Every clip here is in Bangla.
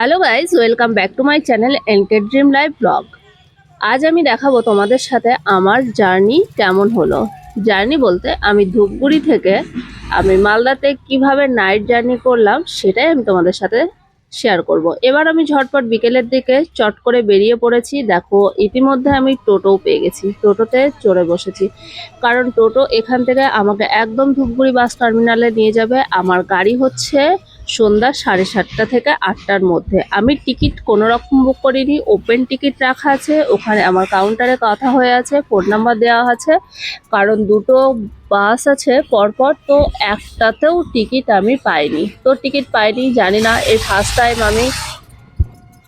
Hello guys welcome back to my channel N K dream live vlog আজ আমি দেখাবো তোমাদের সাথে আমার জার্নি কেমন হলো। জার্নি বলতে আমি ধূপগুড়ি থেকে আমি মালদাতে কীভাবে নাইট জার্নি করলাম সেটাই আমি তোমাদের সাথে শেয়ার করব। এবার আমি ঝটপট বিকেলের দিকে চট করে বেরিয়ে পড়েছি। দেখো, ইতিমধ্যে আমি টোটোও পেয়ে গেছি। টোটোতে চড়ে বসেছি। কারণ টোটো এখান থেকে আমাকে একদম ধূপগুড়ি বাস টার্মিনালে নিয়ে যাবে। আমার গাড়ি হচ্ছে সন্ধ্যা সাড়ে সাতটা থেকে আটটার মধ্যে। আমি টিকিট কোনো রকম বুক করিনি ওপেন টিকিট রাখা আছে, ওখানে আমার কাউন্টারে কথা হয়ে আছে ফোন নাম্বার দেওয়া আছে, কারণ দুটো বাস আছে পরপর, তো একটাতেও টিকিট আমি পাইনি। তো টিকিট পাইনি, জানি না এই ফার্স্ট টাইম আমি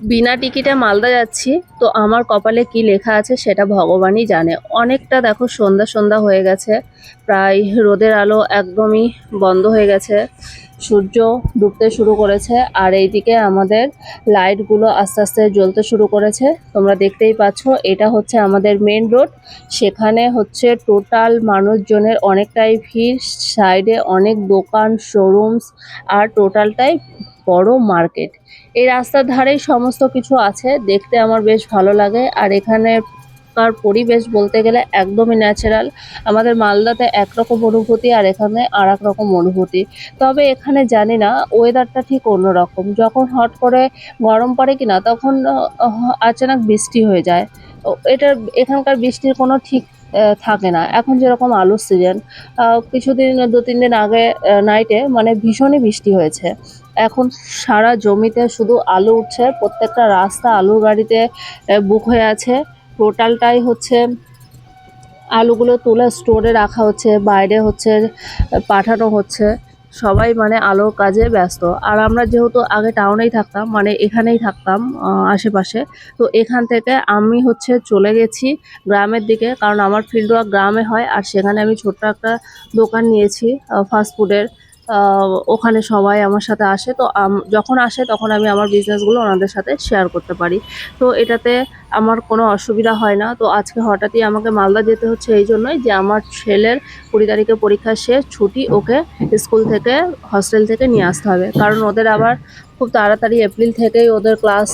বিনা টিকিটে মালদা যাচ্ছি, তো আমার কপালে কি লেখা আছে সেটা ভগবানই জানে। অনেকটা দেখো সন্ধ্যা সন্ধ্যা হয়ে গেছে, প্রায় রোদের আলো একদমই বন্ধ হয়ে গেছে। সূর্য ডুবতে শুরু করেছে, আর এইদিকে আমাদের লাইটগুলো আস্তে আস্তে জ্বলতে শুরু করেছে। তোমরা দেখতেই পাচ্ছ, এটা হচ্ছে আমাদের মেন রোড সেখানে হচ্ছে টোটাল মানুষজনের অনেকটাই ভিড় সাইডে অনেক দোকান শোরুমস আর টোটালটাই বড় মার্কেট এই রাস্তার ধারেই সমস্ত কিছু আছে। দেখতে আমার বেশ ভালো লাগে। আর এখানে কার পরিবেশ বলতে গেলে একদমই ন্যাচারাল আমাদের মালদাতে একরকম অনুভূতি আর এখানে আর রকম অনুভূতি। তবে এখানে জানি না ওয়েদারটা ঠিক অন্যরকম। যখন হট করে গরম পড়ে কিনা, তখন আচানক বৃষ্টি হয়ে যায়। এটার, এখানকার বৃষ্টির কোনো ঠিক থাকে না। এখন যেরকম আলুর সিজন কিছুদিন দু তিন দিন আগে নাইটে মানে ভীষণই বৃষ্টি হয়েছে। এখন সারা জমিতে শুধু আলু উঠছে, প্রত্যেকটা রাস্তা আলুর গাড়িতে বুক হয়ে আছে। টোটালটাই হচ্ছে আলুগুলো তুলে স্টোরে রাখা হচ্ছে, বাইরে হচ্ছে, পাঠানো হচ্ছে। সবাই মানে আলোর কাজে ব্যস্ত। আর আমরা যেহেতু আগে টাউনেই থাকতাম মানে এখানেই থাকতাম আশেপাশে, তো এখান থেকে আমি হচ্ছে চলে গেছি গ্রামের দিকে, কারণ আমার ফিল্ড ওয়ার্ক গ্রামে হয়, আর সেখানে আমি ছোট্ট একটা দোকান নিয়েছি ফাস্ট ফুডের ওখানে সবাই আমার সাথে আসে। তো যখন আসে তখন আমি আমার বিজনেসগুলো ওনাদের সাথে শেয়ার করতে পারি। তো এটাতে আমার কোনো অসুবিধা হয় না। তো আজকে হঠাৎই আমাকে মালদা যেতে হচ্ছে এই জন্যই যে আমার ছেলের কুড়ি তারিখে পরীক্ষা শেষ, ছুটি ওকে স্কুল থেকে হস্টেল থেকে নিয়ে আসতে হবে। কারণ ওদের আবার খুব তাড়াতাড়ি এপ্রিল থেকেই ওদের ক্লাস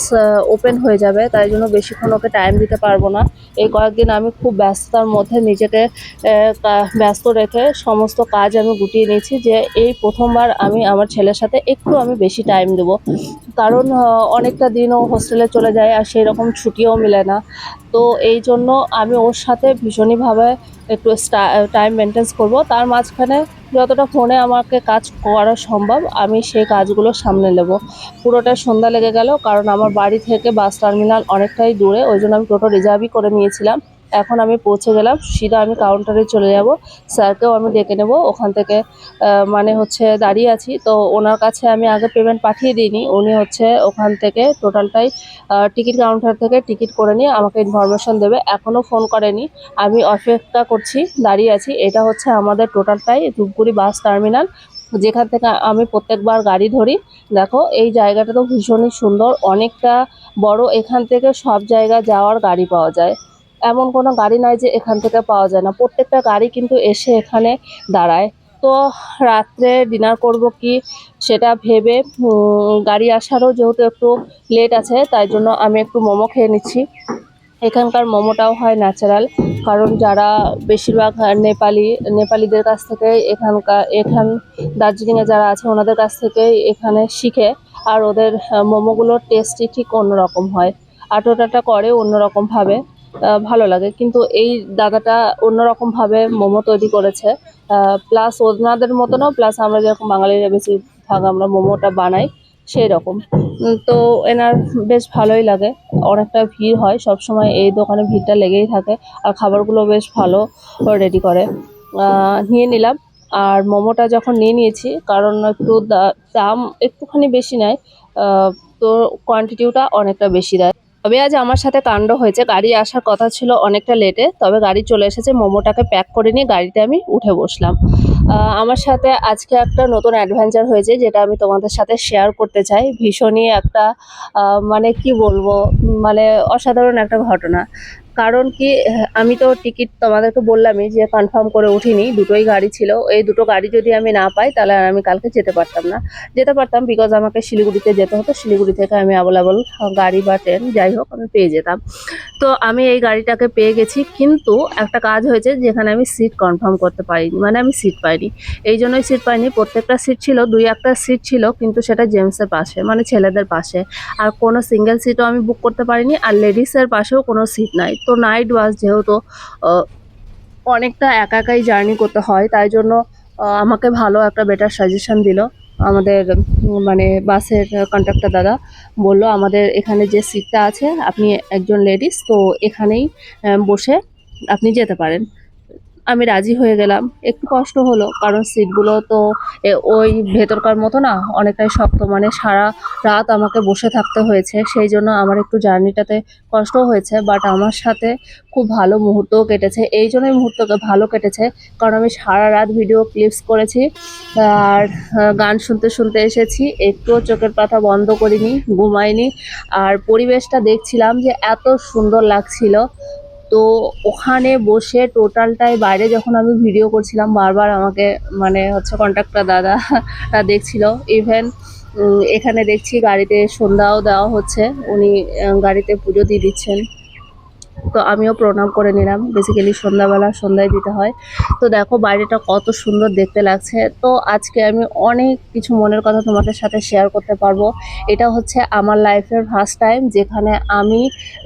ওপেন হয়ে যাবে, তাই জন্য বেশিক্ষণ ওকে টাইম দিতে পারব না। এই কয়েকদিন আমি খুব ব্যস্ততার মধ্যে নিজেকে ব্যস্ত রেখে সমস্ত কাজ আমি গুটিয়ে নিয়েছি যে এই প্রথমবার আমি আমার ছেলের সাথে একটু আমি বেশি টাইম দেবো। কারণ অনেকটা দিনও হোস্টেলে চলে যায় আর সেই রকম ছুটিও মিলে না। তো এই জন্য আমি ওর সাথে ভীষণইভাবে একটু টাইম মেনটেন্স করব। তার মাঝখানে যতটা ফোনে আমাকে কাজ করা সম্ভব, আমি সেই কাজগুলো সামনে নেব। পুরোটা সন্ধ্যা লেগে গেল, কারণ আমার বাড়ি থেকে বাস টার্মিনাল অনেকটাই দূরে, ওই জন্য আমি টোটো রিজার্ভই করে নিয়েছিলাম। এখন আমি পৌঁছে গেলাম। সিধা আমি কাউন্টারে চলে যাব। স্যারকেও আমি ডেকে নেব। ওখান থেকে মানে হচ্ছে দাঁড়িয়ে আছি। তো ওনার কাছে আমি আগে পেমেন্ট পাঠিয়ে দিইনি। উনি হচ্ছে ওখান থেকে টোটালটাই টিকিট কাউন্টার থেকে টিকিট করে নিয়ে আমাকে ইনফরমেশন দেবে। এখনও ফোন করেনি। আমি অপেক্ষা করছি, দাঁড়িয়ে আছি। এটা হচ্ছে আমাদের টোটালটাই ধূপগুড়ি বাস টার্মিনাল যেখান থেকে আমি প্রত্যেকবার গাড়ি ধরি। দেখো, এই জায়গাটা তো ভীষণই সুন্দর। অনেকটা বড়। এখান থেকে সব জায়গা যাওয়ার গাড়ি পাওয়া যায়। এমন কোনো গাড়ি নাই যে এখান থেকে পাওয়া যায় না। প্রত্যেকটা গাড়ি কিন্তু এসে এখানে দাঁড়ায়। তো রাত্রে ডিনার করব কি সেটা ভেবে গাড়ি আসারও যেহেতু একটু লেট আছে, তাই জন্য আমি একটু মোমো খেয়ে নিচ্ছি। এখানকার মোমোটাও হয় ন্যাচারাল, কারণ যারা বেশিরভাগ নেপালি, নেপালিদের কাছ থেকে এখানকার, এখান দার্জিলিংয়ে যারা আছে ওনাদের কাছ থেকে এখানে শিখে, আর ওদের মোমোগুলোর টেস্টই ঠিক অন্যরকম হয়। আটোটাটা করে অন্যরকমভাবে। ভালো লাগে। কিন্তু এই দাদাটা অন্যরকমভাবে মোমো তৈরি করেছে। প্লাস ওনাদের মতনও প্লাস আমরা যেরকম বাঙালিরা বেশিরভাগ আমরা মোমোটা বানাই সেই রকম তো এনার বেশ ভালোই লাগে। অনেকটা ভিড় হয় সব সময় এই দোকানে ভিড়টা লেগেই থাকে। আর খাবারগুলো বেশ ভালো রেডি করে। নিয়ে নিলাম। আর মোমোটা যখন নিয়ে নিয়েছি, কারণ একটু দাম একটুখানি বেশি নেয় তো কোয়ান্টিটিটা অনেকটা বেশি দেয়। তবে আজ আমার সাথে কাণ্ড হয়েছে। গাড়ি আসার কথা ছিল অনেকটা লেটে তবে গাড়ি চলে এসেছে। মোমোটাকে প্যাক করে নিয়ে গাড়িতে আমি উঠে বসলাম। আমার সাথে আজকে একটা নতুন অ্যাডভেঞ্চার হয়েছে, যেটা আমি তোমাদের সাথে শেয়ার করতে চাই। ভীষণই একটা মানে কি বলব মানে অসাধারণ একটা ঘটনা। কারণ কি, আমি তো টিকিট তোমাদেরকে বললামই যে কনফার্ম করে উঠিনি, দুটোই গাড়ি ছিল। এই দুটো গাড়ি যদি আমি না পাই, তাহলে আর আমি কালকে যেতে পারতাম না। যেতে পারতাম বিকজ আমাকে শিলিগুড়িতে যেতে হতো। শিলিগুড়ি থেকে আমি অ্যাভেলেবল গাড়ি বা ট্রেন যাই হোক, আমি পেয়ে যেতাম। তো আমি এই গাড়িটাকে পেয়ে গেছি। কিন্তু একটা কাজ হয়েছে, যেখানে আমি সিট কনফার্ম করতে পারিনি মানে আমি সিট পাইনি। এই জন্যই সিট পাইনি। প্রত্যেকটা সিট ছিল, দুই একটা সিট ছিল, কিন্তু সেটা জেন্টসের পাশে মানে ছেলেদের পাশে। আর কোনো সিঙ্গেল সিটও আমি বুক করতে পারিনি। আর লেডিসের পাশেও কোনো সিট নাই। তো নাইট বাস যেহেতু অনেকটা একা একাই জার্নি করতে হয়, তাই জন্য আমাকে ভালো একটা বেটার সাজেশান দিল আমাদের মানে বাসের কন্ট্রাক্টর দাদা। বলল, আমাদের এখানে যে সিটটা আছে, আপনি একজন লেডিস তো এখানেই বসে আপনি যেতে পারেন। আমি রাজি হয়ে গেলাম। একটু কষ্ট হলো, কারণ সিটগুলো তো ওই ভেতরকার মতো না, অনেকটাই শক্ত। মানে সারা রাত আমাকে বসে থাকতে হয়েছে, সেই জন্য আমার একটু জার্নিটাতে কষ্ট হয়েছে বাট আমার সাথে খুব ভালো মুহূর্তও কেটেছে। এই জন্যই মুহূর্তকে ভালো কেটেছে, কারণ আমি সারা রাত ভিডিও ক্লিপস করেছি, আর গান শুনতে শুনতে এসেছি, একটুও চোখের পাতা বন্ধ করিনি, ঘুমাইনি, আর পরিবেশটা দেখছিলাম যে এত সুন্দর লাগছিল। তো ওখানে বসে টোটালটাই বাইরে যখন আমি ভিডিও করছিলাম, বারবার আমাকে মানে হচ্ছে কন্ট্রাক্টর দাদা দেখছিল। ইভেন এখানে দেখছি গাড়িতে সন্ধ্যাও দেওয়া হচ্ছে। উনি গাড়িতে পুজো দিয়ে দিচ্ছেন। তো আমিও প্রণাম করে নিলাম। বেসিক্যালি সন্ধ্যাবেলা সন্ধ্যায় দিতে হয়। তো দেখো বাইরেটা কত সুন্দর দেখতে লাগছে। তো আজকে আমি অনেক কিছু মনের কথা তোমাদের সাথে শেয়ার করতে পারব। এটা হচ্ছে আমার লাইফের ফার্স্ট টাইম যেখানে আমি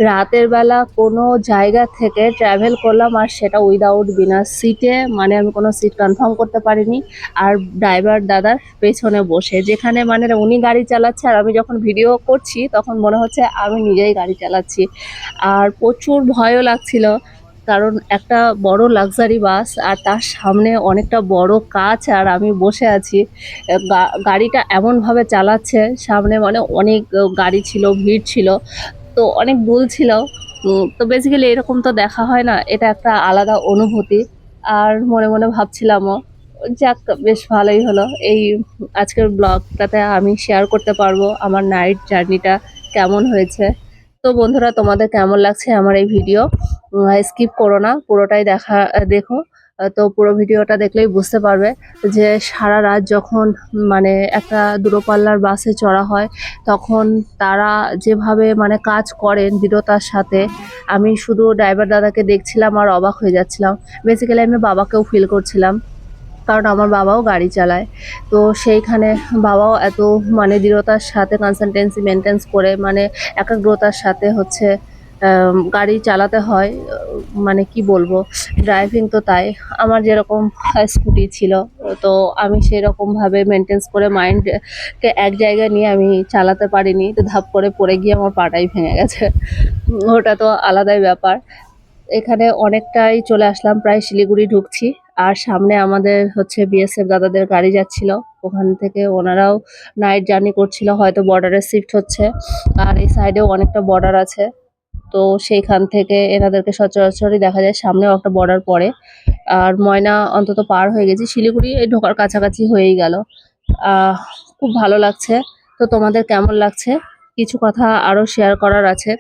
রাতের বেলা কোনো জায়গা থেকে ট্রাভেল করলাম আর সেটা উইদাউট বিনা সিটে মানে আমি কোনো সিট কনফার্ম করতে পারিনি। আর ড্রাইভার দাদার পেছনে বসে। যেখানে মানে উনি গাড়ি চালাচ্ছে আর আমি যখন ভিডিও করছি তখন মনে হচ্ছে আমি নিজেই গাড়ি চালাচ্ছি। আর প্রচুর ভয়ও লাগছিল, কারণ একটা বড় লাক্সারি বাস আর তার সামনে অনেকটা বড় কাচ আর আমি বসে আছি। গাড়িটা এমনভাবে চালাচ্ছে, সামনে মানে অনেক গাড়ি ছিল, ভিড় ছিল, তো অনেক ভুল ছিল। তো বেসিক্যালি এরকম তো দেখা হয় না, এটা একটা আলাদা অনুভূতি। আর মনে মনে ভাবছিলামও, যাক, বেশ ভালোই হলো। এই আজকের ব্লগটাতে আমি শেয়ার করতে পারব, আমার নাইট জার্নিটা কেমন হয়েছে। তো বন্ধুরা, তোমাদের কেমন লাগছে আমার এই ভিডিও? স্কিপ করো না, পুরোটাই দেখা, দেখো। তো পুরো ভিডিওটা দেখলেই বুঝতে পারবে যে সারা রাত যখন মানে একটা দূরপাল্লার বাসে চড়া হয়, তখন তারা যেভাবে মানে কাজ করেন দৃঢ়তার সাথে, আমি শুধু ড্রাইভার দাদাকে দেখছিলাম আর অবাক হয়ে যাচ্ছিলাম। বেসিক্যালি আমি বাবাকেও ফিল করছিলাম। কারণ আমার বাবাও গাড়ি চালায়। তো সেইখানে বাবাও এত মানে দৃঢ়তার সাথে কনসালটেন্সি মেনটেন্স করে মানে একাগ্রতার সাথে হচ্ছে গাড়ি চালাতে হয় মানে কি বলব ড্রাইভিং তো তাই। আমার যেরকম স্কুটি ছিল, তো আমি সেরকম ভাবে মেনটেন্স করে মাইন্ডকে এক জায়গায় নিয়ে আমি চালাতে পারিনি, তো ধাপ করে পড়ে গিয়ে আমার পাটাই ভেঙে গেছে। ওটা তো আলাদাই ব্যাপার। এখানে অনেকটাই চলে আসলাম, প্রায় শিলিগুড়ি ঢুকছি। আর সামনে আমাদের হচ্ছে বিএসএফ দাদাদের গাড়ি যাচ্ছিল। ওখান থেকে ওনারাও নাইট জার্নি করছিল, হয়তো বর্ডারে শিফট হচ্ছে। আর এই সাইডেও অনেকটা বর্ডার আছে। তো সেইখান থেকে এনাদেরকে সচরাচরই দেখা যায়, সামনেও একটা বর্ডার পড়ে। আর ময়না অন্তত পার হয়ে গেছি। শিলিগুড়ি এই ঢোকার কাছাকাছি হয়েই গেল। খুব ভালো লাগছে। তো তোমাদের কেমন লাগছে? কিছু কথা আরও শেয়ার করার আছে।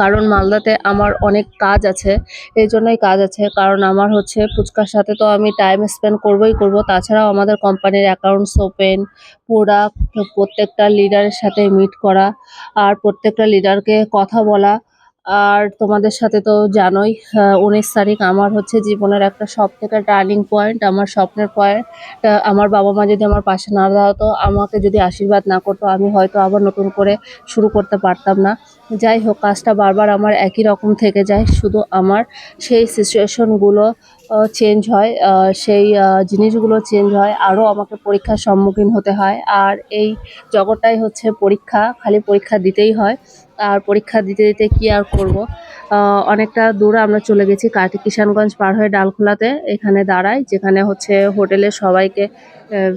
কারণ মালদাতে আমার অনেক কাজ আছে, এই জন্যই কাজ আছে। কারণ আমার হচ্ছে ফুচকার সাথে তো আমি টাইম স্পেন্ড করবই করব, তাছাড়াও আমাদের কোম্পানির অ্যাকাউন্টস ওপেন প্রোডাক্ট প্রত্যেকটা লিডারের সাথে মিট করা, আর প্রত্যেকটা লিডারকে কথা বলা আর তোমাদের সাথে তো জানোই উনিশ তারিখ আমার হচ্ছে জীবনের একটা সব থেকে টার্নিং পয়েন্ট, আমার স্বপ্নের পয়েন্ট। আমার বাবা মা যদি আমার পাশে না দাঁড়াতো, আমাকে যদি আশীর্বাদ না করতো, আমি হয়তো আবার নতুন করে শুরু করতে পারতাম না। যাই হোক, কাজটা বারবার আমার একই রকম থেকে যায়, শুধু আমার সেই সিচুয়েশনগুলো চেঞ্জ হয় সেই জিনিসগুলো চেঞ্জ হয়, আরও আমাকে পরীক্ষার সম্মুখীন হতে হয়। আর এই জগৎটাই হচ্ছে পরীক্ষা, খালি পরীক্ষা দিতেই হয়। আর পরীক্ষা দিতে দিতে কি আর করব? অনেকটা দূরে আমরা চলে গেছি কাটি কিষানগঞ্জ পার হয়ে ডালখোলাতে। এখানে দাঁড়াই, যেখানে হচ্ছে হোটেলে সবাইকে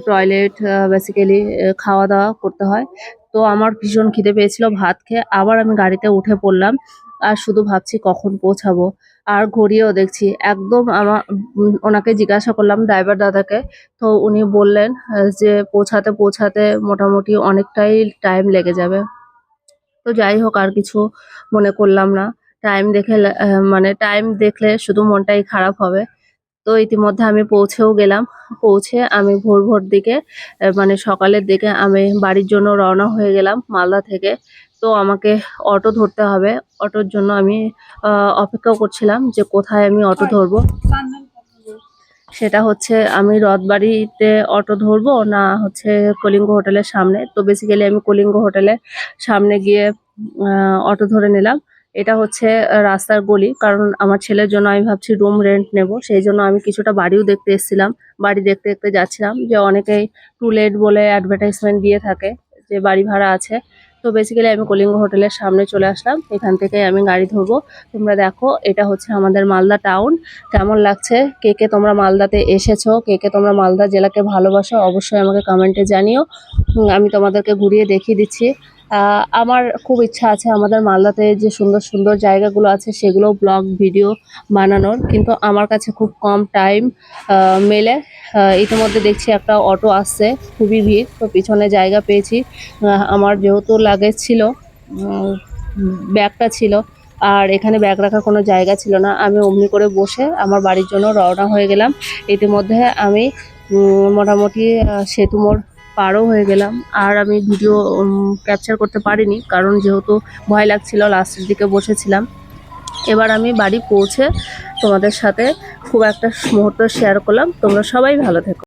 টয়লেট বেসিক্যালি খাওয়া দাওয়া করতে হয়। তো আমার ভীষণ খিদে পেয়েছিল, ভাত খেয়ে আবার আমি গাড়িতে উঠে পড়লাম। আর শুধু ভাবছি কখন পৌঁছাবো। আর ঘড়িও দেখছি, একদম আমার ওনাকে জিজ্ঞাসা করলাম ড্রাইভার দাদাকে। তো উনি বললেন যে পৌঁছাতে পৌঁছাতে মোটামুটি অনেকটাই টাইম লেগে যাবে। তো যাই হোক, আর কিছু মনে করলাম না। টাইম দেখে মানে টাইম দেখলে শুধু মনটাই খারাপ হবে। তো ইতিমধ্যে আমি পৌঁছেও গেলাম। পৌঁছে আমি ভোর ভোর দিকে মানে সকালের দিকে আমি বাড়ির জন্য রওনা হয়ে গেলাম মালদা থেকে। তো আমাকে অটো ধরতে হবে। অটোর জন্য আমি অপেক্ষা করছিলাম যে কোথায় আমি অটো ধরবো। সেটা হচ্ছে আমি রথবাড়িতে অটো ধরবো না হচ্ছে কলিঙ্গ হোটেলের সামনে। তো বেসিক্যালি আমি কলিঙ্গ হোটেলের সামনে গিয়ে অটো ধরে নিলাম। এটা হচ্ছে রাস্তার গলি। কারণ আমার ছেলের জন্য আমি ভাবছি রুম রেন্ট নেব। সেই জন্য আমি কিছুটা বাড়িও দেখতে এসেছিলাম। বাড়ি দেখতে দেখতে যাচ্ছিলাম যে অনেকেই টু লেট বলে অ্যাডভার্টাইজমেন্ট দিয়ে থাকে যে বাড়ি ভাড়া আছে। তো বেসিক্যালি আমি কলিঙ্গ হোটেলের সামনে চলে আসলাম। এখান থেকে আমি গাড়ি ধরবো। তোমরা দেখো, এটা হচ্ছে আমাদের মালদা টাউন কেমন লাগছে? কে কে তোমরা মালদাতে এসেছ? কে কে তোমরা মালদা জেলাকে ভালোবাসো? অবশ্যই আমাকে কমেন্টে জানিও। আমি তোমাদেরকে ঘুরিয়ে দেখিয়ে দিচ্ছি। আমার খুব ইচ্ছা আছে আমাদের মালদাতে যে সুন্দর সুন্দর জায়গাগুলো আছে সেগুলো ব্লগ ভিডিও বানানোর। কিন্তু আমার কাছে খুব কম টাইম মেলে। ইতিমধ্যে দেখছি একটা অটো আসছে, খুবই ভিড়। তো পিছনে জায়গা পেয়েছি। আমার যেহেতু লাগেজ ছিল ব্যাগটা ছিল, আর এখানে ব্যাগ রাখার কোনো জায়গা ছিল না। আমি অমনি করে বসে আমার বাড়ির জন্য রওনা হয়ে গেলাম। ইতিমধ্যে আমি মোটামুটি সেতু মোড় পারও হয়ে গেলাম। আর আমি ভিডিও ক্যাপচার করতে পারিনি কারণ যেহেতু ভয় লাগছিল লাস্টের দিকে বসেছিলাম। এবার আমি বাড়ি পৌঁছে তোমাদের সাথে খুব একটা মুহূর্ত শেয়ার করলাম। তোমরা সবাই ভালো থেকো।